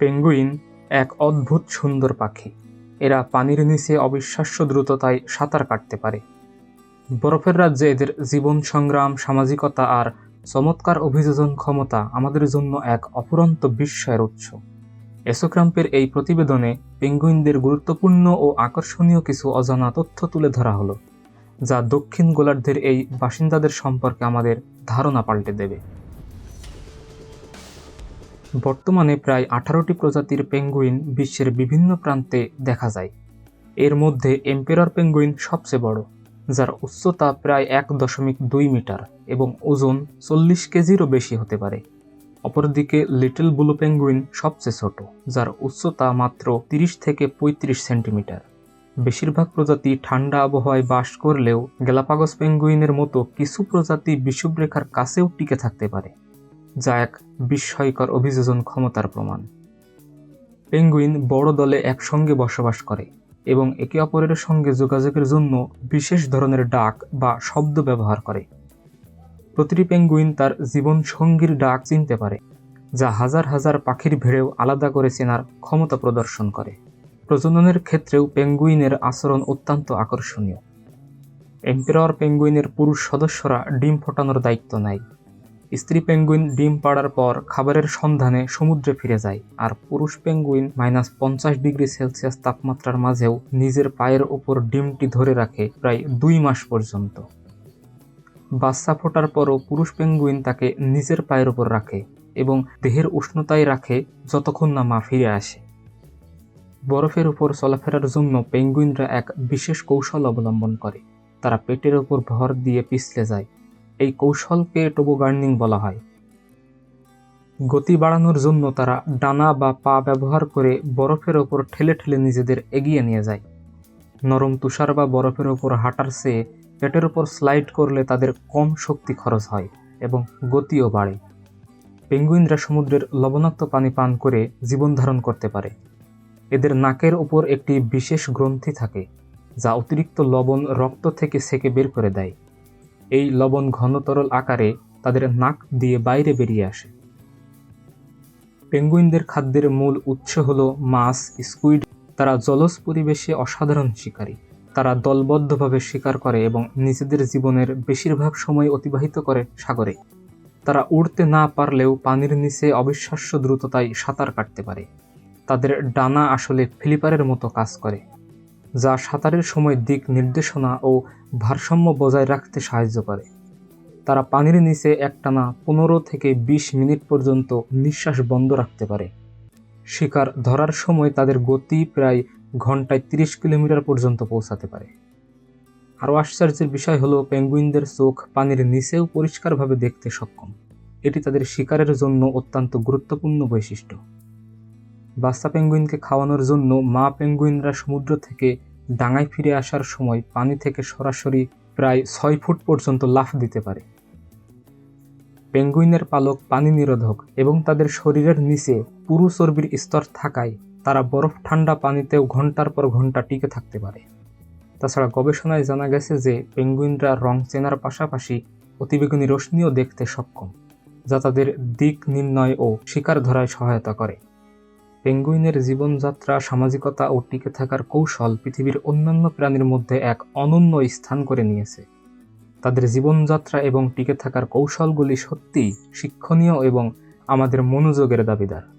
Penguin এক অদ্ভুত সুন্দর পাখি। এরা পানির নিচে অবিশ্বাস্য দ্রুততায় সাঁতার কাটতে পারে। বরফের রাজ্যে এদের জীবন সংগ্রাম, সামাজিকতা আর চমৎকার অভিযোজন ক্ষমতা আমাদের জন্য এক অপুরন্ত বিস্ময়ের উৎস। এসোক্রাম্পের এই প্রতিবেদনে পেঙ্গুইনদের গুরুত্বপূর্ণ ও আকর্ষণীয় কিছু অজানা তথ্য তুলে ধরা হলো, যা দক্ষিণ গোলার্ধের এই বাসিন্দাদের সম্পর্কে আমাদের ধারণা পাল্টে দেবে। বর্তমানে প্রায় আঠারোটি প্রজাতির পেঙ্গুইন বিশ্বের বিভিন্ন প্রান্তে দেখা যায়। এর মধ্যে এম্পেরর পেঙ্গুইন সবচেয়ে বড়, যার উচ্চতা প্রায় এক দশমিক দুই মিটার এবং ওজন চল্লিশ কেজিরও বেশি হতে পারে। অপরদিকে লিটল ব্লু পেঙ্গুইন সবচেয়ে ছোট, যার উচ্চতা মাত্র তিরিশ থেকে পঁয়ত্রিশ সেন্টিমিটার। বেশিরভাগ প্রজাতি ঠান্ডা আবহাওয়ায় বাস করলেও গ্যালাপাগস পেঙ্গুইনের মতো কিছু প্রজাতি বিষুবরেখার কাছেও টিকে থাকতে পারে। যা এক বিস্ময়কর অভিযোজন ক্ষমতার প্রমাণ। পেঙ্গুইন বড় দলে একসঙ্গে বসবাস করে এবং একে অপরের সঙ্গে যোগাযোগের জন্য বিশেষ ধরনের ডাক বা শব্দ ব্যবহার করে। প্রতিটি পেঙ্গুইন তার জীবন সঙ্গীর ডাক চিনতে পারে, যা হাজার হাজার পাখির ভিড়েও আলাদা করে চেনার ক্ষমতা প্রদর্শন করে। প্রজননের ক্ষেত্রেও পেঙ্গুইনের আচরণ অত্যন্ত আকর্ষণীয়। এম্পেরর পেঙ্গুইনের পুরুষ সদস্যরা ডিম ফোটানোর দায়িত্ব নেয়। স্ত্রী পেঙ্গুইন ডিম পাড়ার পর খাবারের সন্ধানে সমুদ্রে ফিরে যায়, আর পুরুষ পেঙ্গুইন মাইনাস পঞ্চাশ ডিগ্রি সেলসিয়াস তাপমাত্রার মাঝেও নিজের পায়ের ওপর ডিমটি ধরে রাখে প্রায় দুই মাস পর্যন্ত। বাচ্চা ফোটার পরও পুরুষ পেঙ্গুইন তাকে নিজের পায়ের ওপর রাখে এবং দেহের উষ্ণতায় রাখে যতক্ষণ না মা ফিরে আসে। বরফের উপর চলাফেরার জন্য পেঙ্গুইনরা এক বিশেষ কৌশল অবলম্বন করে। তারা পেটের ওপর ভর দিয়ে পিছলে যায়। এই কৌশলকে টোবোগার্নিং বলা হয়। গতি বাড়ানোর জন্য তারা ডানা বা পা ব্যবহার করে বরফের ওপর ঠেলে ঠেলে নিজেদের এগিয়ে নিয়ে যায়। নরম তুষার বা বরফের ওপর হাঁটার চেয়ে পেটের ওপর স্লাইড করলে তাদের কম শক্তি খরচ হয় এবং গতিও বাড়ে। পেঙ্গুইনরা সমুদ্রের লবণাক্ত পানি পান করে জীবন ধারণ করতে পারে। এদের নাকের ওপর একটি বিশেষ গ্রন্থি থাকে, যা অতিরিক্ত লবণ রক্ত থেকে সেকে বের করে দেয়। এই লবণ ঘনতরল আকারে তাদের নাক দিয়ে বাইরে বেরিয়ে আসে। পেঙ্গুইনদের খাদ্যের মূল উৎস হল মাছ, স্কুইড। তারা জলজ পরিবেশে অসাধারণ শিকারী। তারা দলবদ্ধভাবে শিকার করে এবং নিজেদের জীবনের বেশিরভাগ সময় অতিবাহিত করে সাগরে। তারা উড়তে না পারলেও পানির নিচে অবিশ্বাস্য দ্রুততায় সাঁতার কাটতে পারে। তাদের ডানা আসলে ফিলিপারের মতো কাজ করে। যা সাঁতারের সময় দিক নির্দেশনা ও ভারসাম্য বজায় রাখতে সাহায্য করে। তারা পানির নিচে একটানা পনেরো থেকে বিশ মিনিট পর্যন্ত নিঃশ্বাস বন্ধ রাখতে পারে। শিকার ধরার সময় তাদের গতি প্রায় ঘন্টায় তিরিশ কিলোমিটার পর্যন্ত পৌঁছাতে পারে। আরও আশ্চর্যের বিষয় হলো, পেঙ্গুইনদের চোখ পানির নিচেও পরিষ্কারভাবে দেখতে সক্ষম। এটি তাদের শিকারের জন্য অত্যন্ত গুরুত্বপূর্ণ বৈশিষ্ট্য। বাচ্চা পেঙ্গুইনকে খাওয়ানোর জন্য মা পেঙ্গুইনরা সমুদ্র থেকে ডাঙায় ফিরে আসার সময় পানি থেকে সরাসরি প্রায় ছয় ফুট পর্যন্ত লাফ দিতে পারে। পেঙ্গুইনের পালক পানি নিরোধক এবং তাদের শরীরের নিচে পুরু চর্বির স্তর থাকায় তারা বরফ ঠান্ডা পানিতেও ঘণ্টার পর ঘণ্টা টিকে থাকতে পারে। তাছাড়া গবেষণায় জানা গেছে যে পেঙ্গুইনরা রং চেনার পাশাপাশি অতিবেগুনি রশ্মিও দেখতে সক্ষম, যা তাদের দিক নির্ণয় ও শিকার ধরায় সহায়তা করে। পেঙ্গুইনের জীবনযাত্রা, সামাজিকতা ও টিকে থাকার কৌশল পৃথিবীর অন্যান্য প্রাণীর মধ্যে এক অনন্য স্থান করে নিয়েছে। তাদের জীবনযাত্রা এবং টিকে থাকার কৌশলগুলি সত্যিই শিক্ষণীয় এবং আমাদের মনোযোগের দাবিদার।